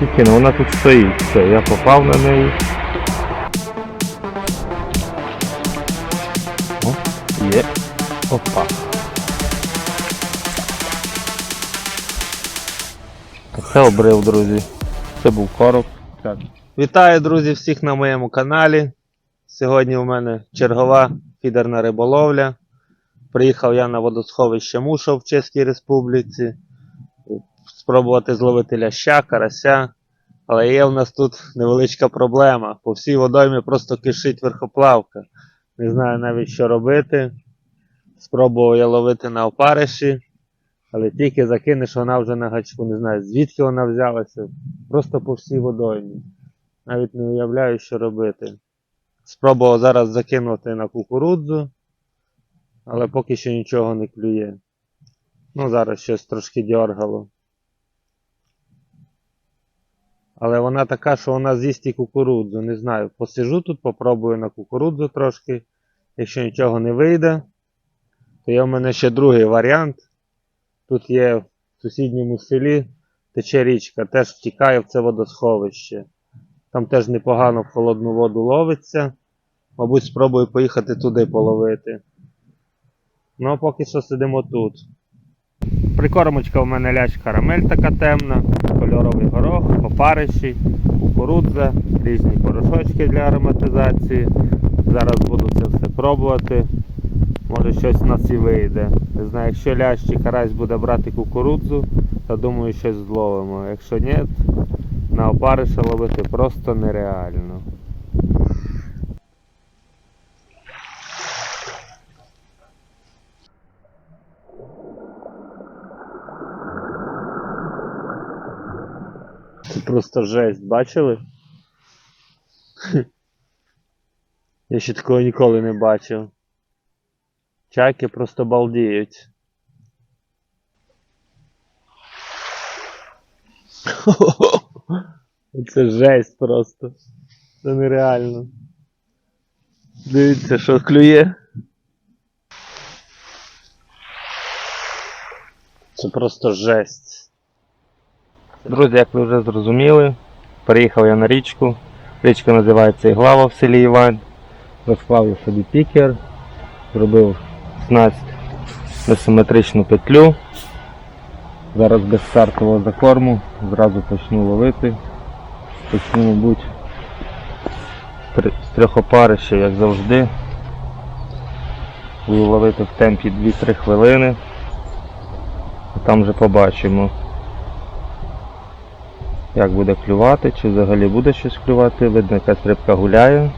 Тільки кину, вона тут стоїть. Все, я попав на неї. О, є. Опа. Це обрив, друзі. Це був короб. Так. Вітаю, друзі, всіх на моєму каналі. Сьогодні у мене чергова фідерна риболовля. Приїхав я на водосховище Мушов в Чеській Республіці. Спробувати зловити ляща, карася. Але є у нас тут невеличка проблема. По всій водоймі просто кишить верхоплавка. Не знаю навіть що робити. Спробував я ловити на опариші, але тільки закинеш вона вже на гачку. Не знаю звідки вона взялася. Просто по всій водоймі. Навіть не уявляю, що робити. Спробував зараз закинути на кукурудзу, але поки що нічого не клює. Ну, зараз щось трошки дьоргало. Але вона така, що вона з'їсть і кукурудзу. Не знаю. Посижу тут, попробую на кукурудзу трошки. Якщо нічого не вийде, то є в мене ще другий варіант. Тут є в сусідньому селі тече річка, теж втікає в це водосховище. Там теж непогано в холодну воду ловиться. Мабуть, спробую поїхати туди половити. Ну, а поки що сидимо тут. Прикормочка у мене ляч карамель така темна, кольоровий горох, опариші, кукурудза, різні порошочки для ароматизації. Зараз буду це все пробувати. Може щось у нас і вийде. Не знаю, якщо лящ чи карась буде брати кукурудзу, то думаю щось зловимо. Якщо ні, на опариша ловити просто нереально. Просто жесть, бачили? Я ще такого ніколи не бачив. Чайки просто балдіють. Це жесть просто. Це нереально. Дивіться, що клює. Це просто жесть. Друзі, як ви вже зрозуміли, приїхав я на річку. Річка називається Іглава в селі Івань. Розклав я собі пікер, зробив снасть на симетричну петлю. Зараз без стартового закорму зразу почну ловити. Почну, мабуть, з трьох опаришів, як завжди. Буду ловити в темпі 2-3 хвилини. А там вже побачимо, як буде клювати, чи взагалі буде щось клювати. Видно, якась рибка гуляє.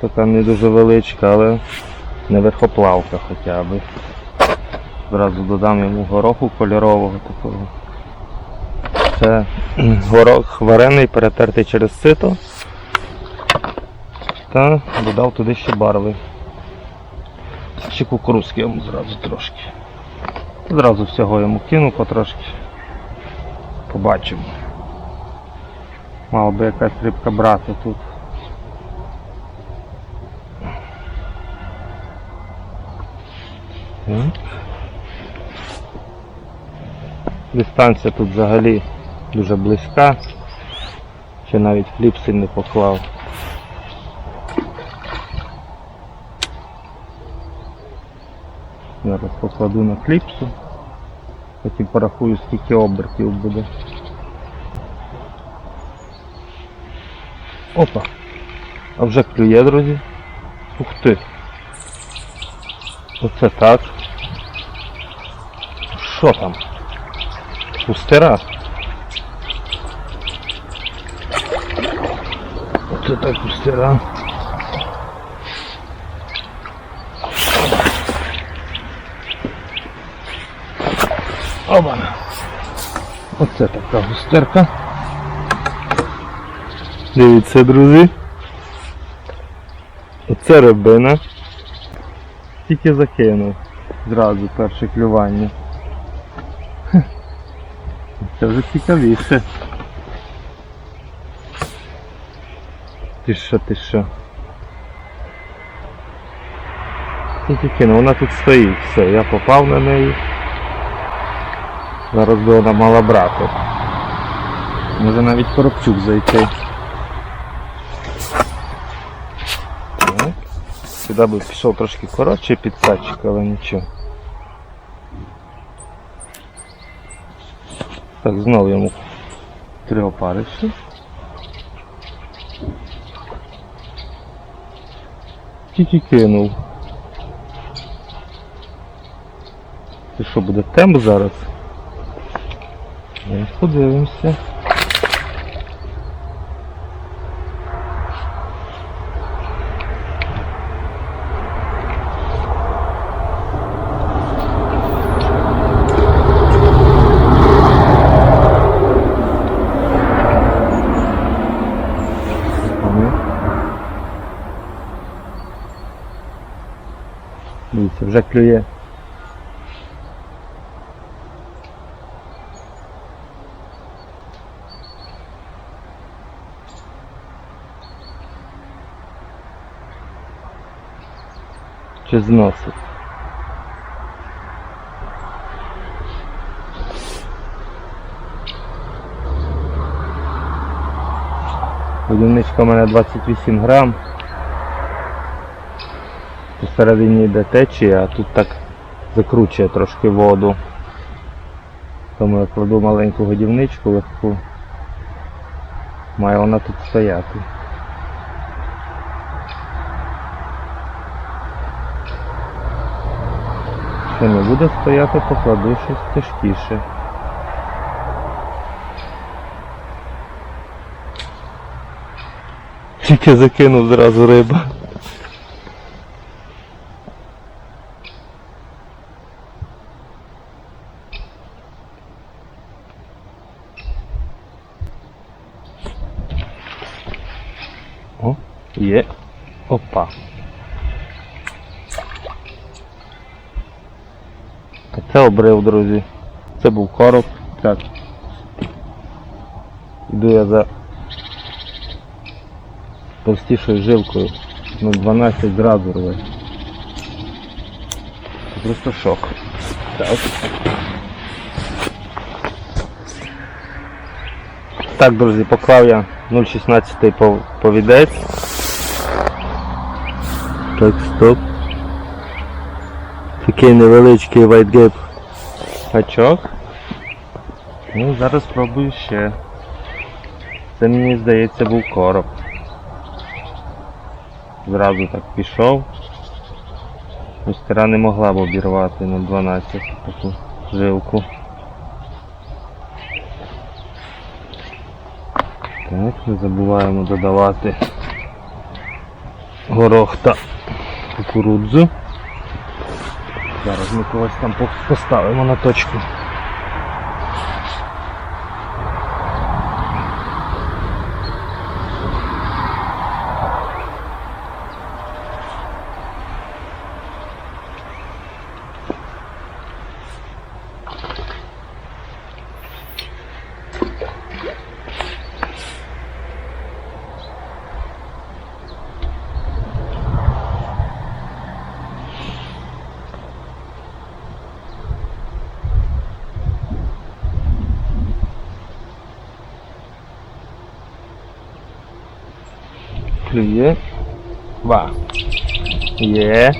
Така не дуже величка, але не верхоплавка хоча б. Зразу додам йому гороху кольорового такого. Це горох варений, перетертий через сито. Та додав туди ще барви. Ще кукурузки йому зразу трошки. Зразу всього йому кину потрошки. Побачимо. Мала би якась рибка брати тут. Дистанція тут взагалі дуже близька. Ще навіть кліпси не поклав. Зараз покладу на кліпсу. Потім порахую скільки обертів буде. Опа! А вже клює, друзі. Ух ти! Оце так. Що там? Пустира. Оце так пустира. Обана. Оце така густерка. Дивіться, друзі. Оце рибина. Тільки закинув. Зразу перше клювання. Це вже цікавіше. Ти що, ти що? Тільки кинув, вона тут стоїть, все, я попав на неї. Зараз би вона мала брати. Може навіть коробчук зайти. Так. Сюди би пішов трошки коротший підсадчик, але нічого. Так, знову йому три опариші. Тільки кинув. Це що буде темп зараз? Ну, Подивимося. Ага. Дивіться, вже клює. Чи зносить? Годівничка у мене 28 грам. Посередині йде течія, а тут так закручує трошки воду. Тому я кладу маленьку годівничку легку. Має вона тут стояти. Не буде стояти, покладу щось тяжкіше. Тільки закинув зразу риба. О, є. Опа. Це обрив, друзі. Це був короб. Так. Іду я за товстішою жилкою. Ну 12 зразу рве. Просто шок. Так. Так, друзі, поклав я 0,16 повідець. Так, стоп. Такий невеличкий gap гачок. Ну, зараз спробую ще. Це мені здається був короб. Зразу так пішов. Містера не могла б обірвати на 12 таку жилку. Так, не забуваємо додавати горох та кукурудзу. Зараз ми когось там поставимо на точку. Клює. Ва. Є.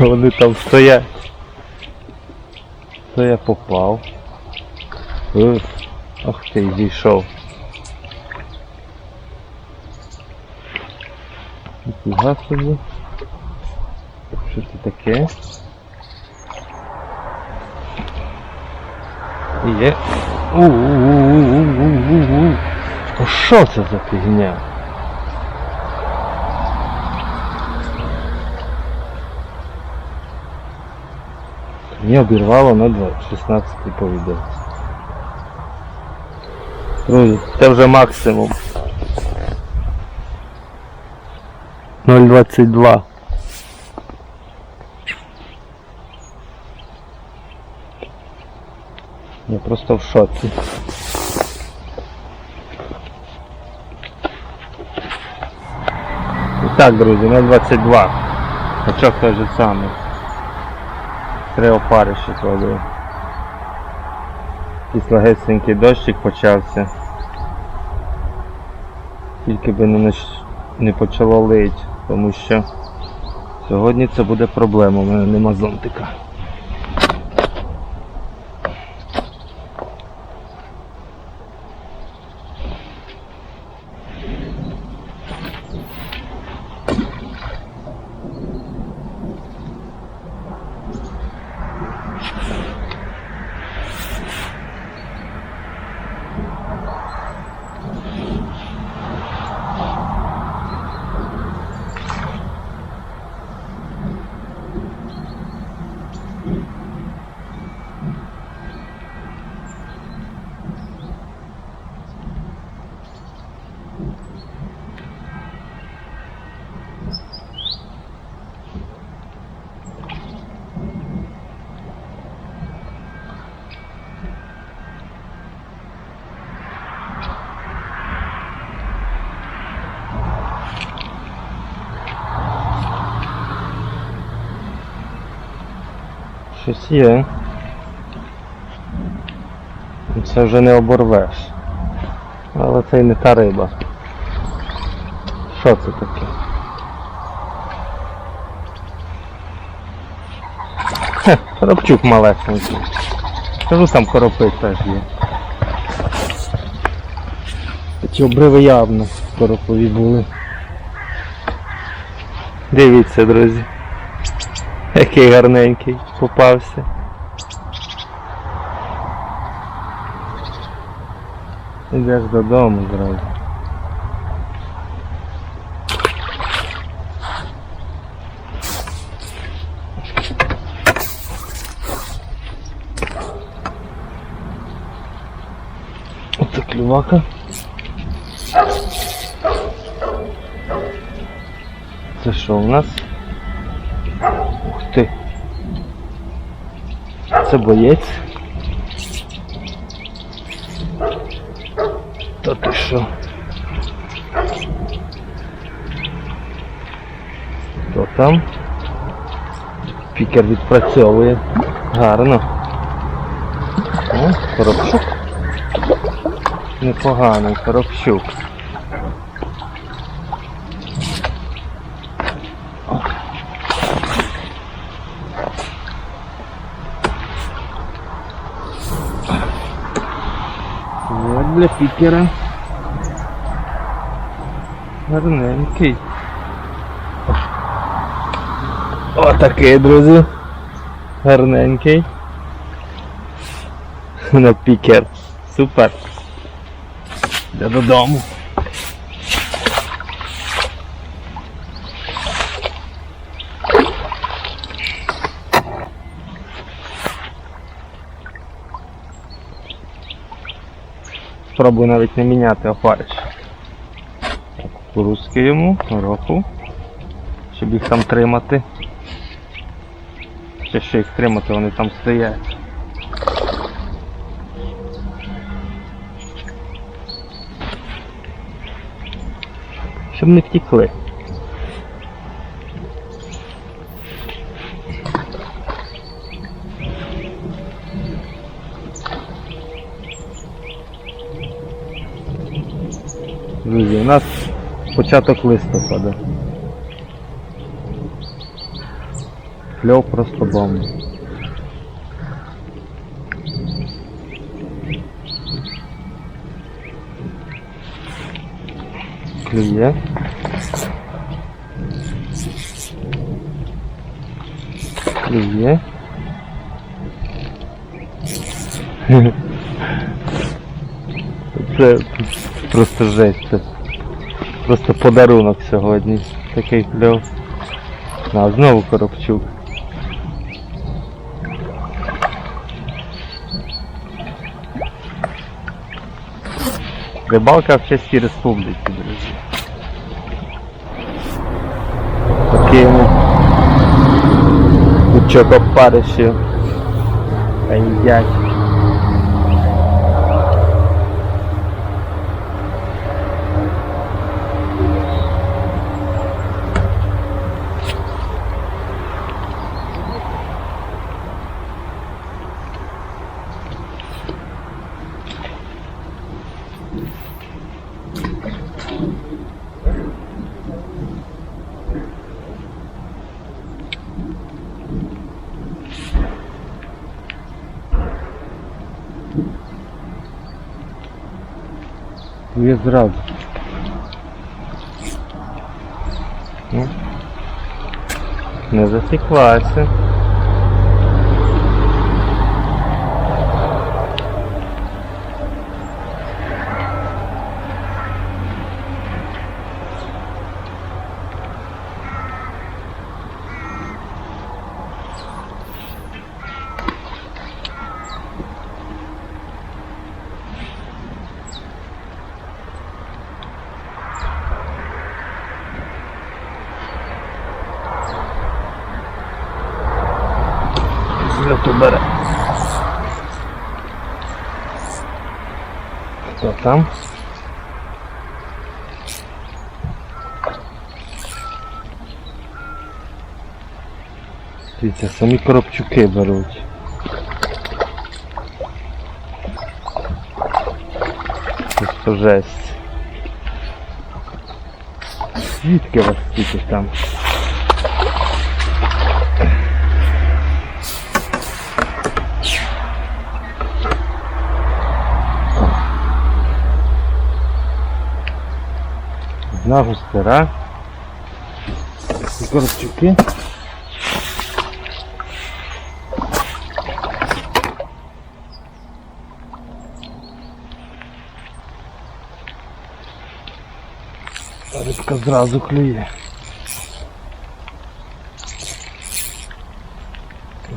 Вони там стоять. То я попав. Ух, Ах ти, зійшов. Ніфіга собі. Що це таке? Є. У-у-у-у-у-у-у-у. А що це за фігня? Мені обірвало на 2 16 повідець. Друзі, це вже максимум. 0,22. Я просто в шоці. І так, друзі, 0,22. Очок той же самий. Три опари ще кладу. Якийсь легесенький дощик почався. Тільки би не, не почало лить, тому що сьогодні це буде проблема, у мене нема зонтика. Щось є. Це вже не оборвеш. Але це й не та риба. Що це таке? Хе, коробчук малесенький. Кажу, там коропи теж є. Ці обриви явно коропові були. Дивіться, друзі. Який гарненький попався. Ідеш додому зразу. Оце клювака. Це що у нас? Ух ти. Це боєць. Та ти що? Хто там? Пікер відпрацьовує. Гарно. О, коробчук. Непоганий коробчук. Для пікера. Гарненький. Отакий, друзі. Гарненький. На пікер. Супер. Йде додому. Спробую навіть не міняти опариш. Кукурузки йому, гороху, щоб їх там тримати. Ще що їх тримати, вони там стоять. Щоб не втікли. Друзі, у нас початок листопада. Кльов просто бомба. Клює. Клює. Це просто жесть. Це просто подарунок сьогодні. Такий кльов. А, знову коробчук. Рибалка в чеській республіці, друзі. Такими кучок опаришів. Та їдять. Є зразу. Ну, не затеклася. Злету бере. Хто там? Дивіться, самі коробчуки беруть. Просто жесть. Звідки вас стільки там? Одна густера. Коробчуки. Рибка зразу клює.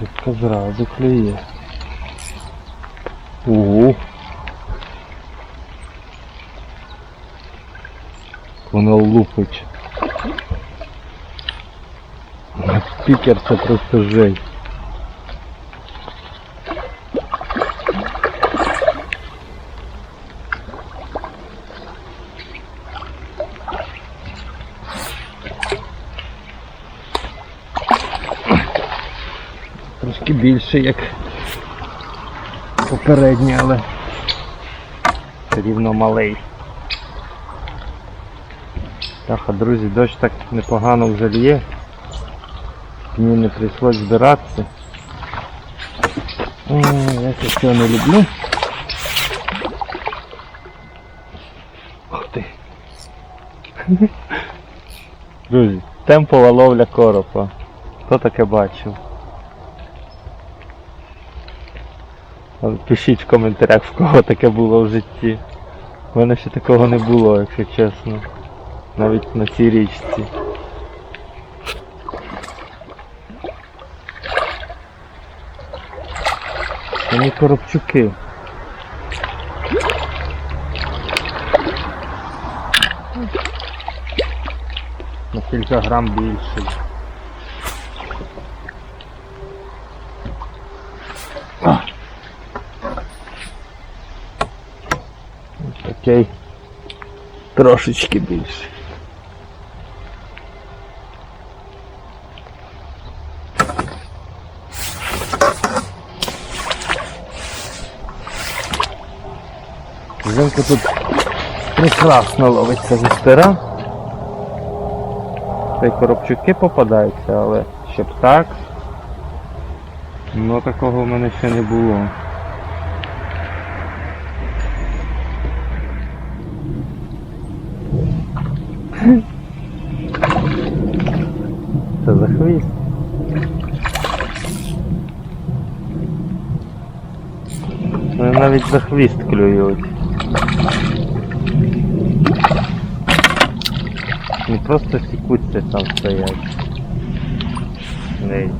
Рибка зразу клює. Ого. Воно лупить. Спікер це просто жесть. Трошки більше, як попередній, але рівно малий. Так, а друзі, дощ так непогано вже лє. Мені не прийшлось збиратися. Ой, Я це цього не люблю. Ух ти. Друзі, темпова ловля коропа. Хто таке бачив? Пишіть в коментарях, в кого таке було в житті. У мене ще такого не було, якщо чесно. Навіть на цій річці. Вони коробчуки. На кілька грам більше. Ось Такий трошечки більше. Взимку тут прекрасно ловиться густера. Та й коробчуки попадаються, але щоб так. Ну такого в мене ще не було. Це за хвіст. Навіть за хвіст клюють. Не просто сікуться там стоять. Ей.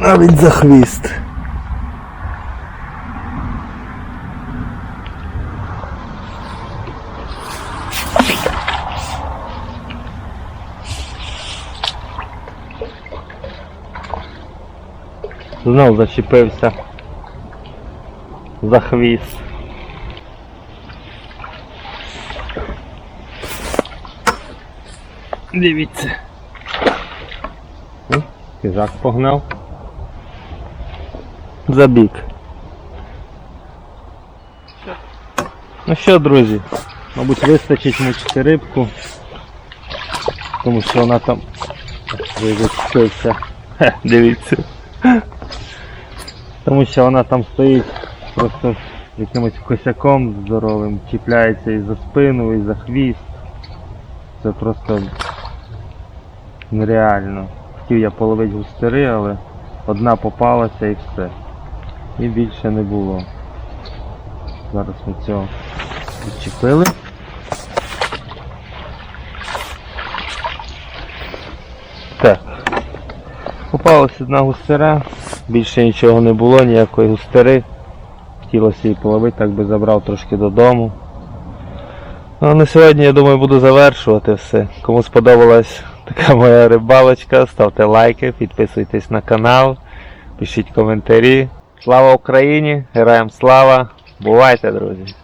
Навіть за хвіст. Знов зачепився за хвіст. Дивіться. О, погнав. Забіг. Ну що, друзі, Мабуть, вистачить мучити рибку. Тому що вона там. Хе, Дивіться. Тому що вона там стоїть просто якимось косяком здоровим, чіпляється і за спину, і за хвіст. Це просто нереально. Хотів я половити густери, але одна попалася і все. І більше не було. Зараз ми цього відчепили. Так. Попалась одна густера, більше нічого не було, ніякої густери. Хотілося її половити, так би забрав трошки додому. Ну, на сьогодні, я думаю, буду завершувати все. Кому сподобалась така моя рибалочка, ставте лайки, підписуйтесь на канал, пишіть коментарі. Слава Україні! Героям слава! Бувайте, друзі!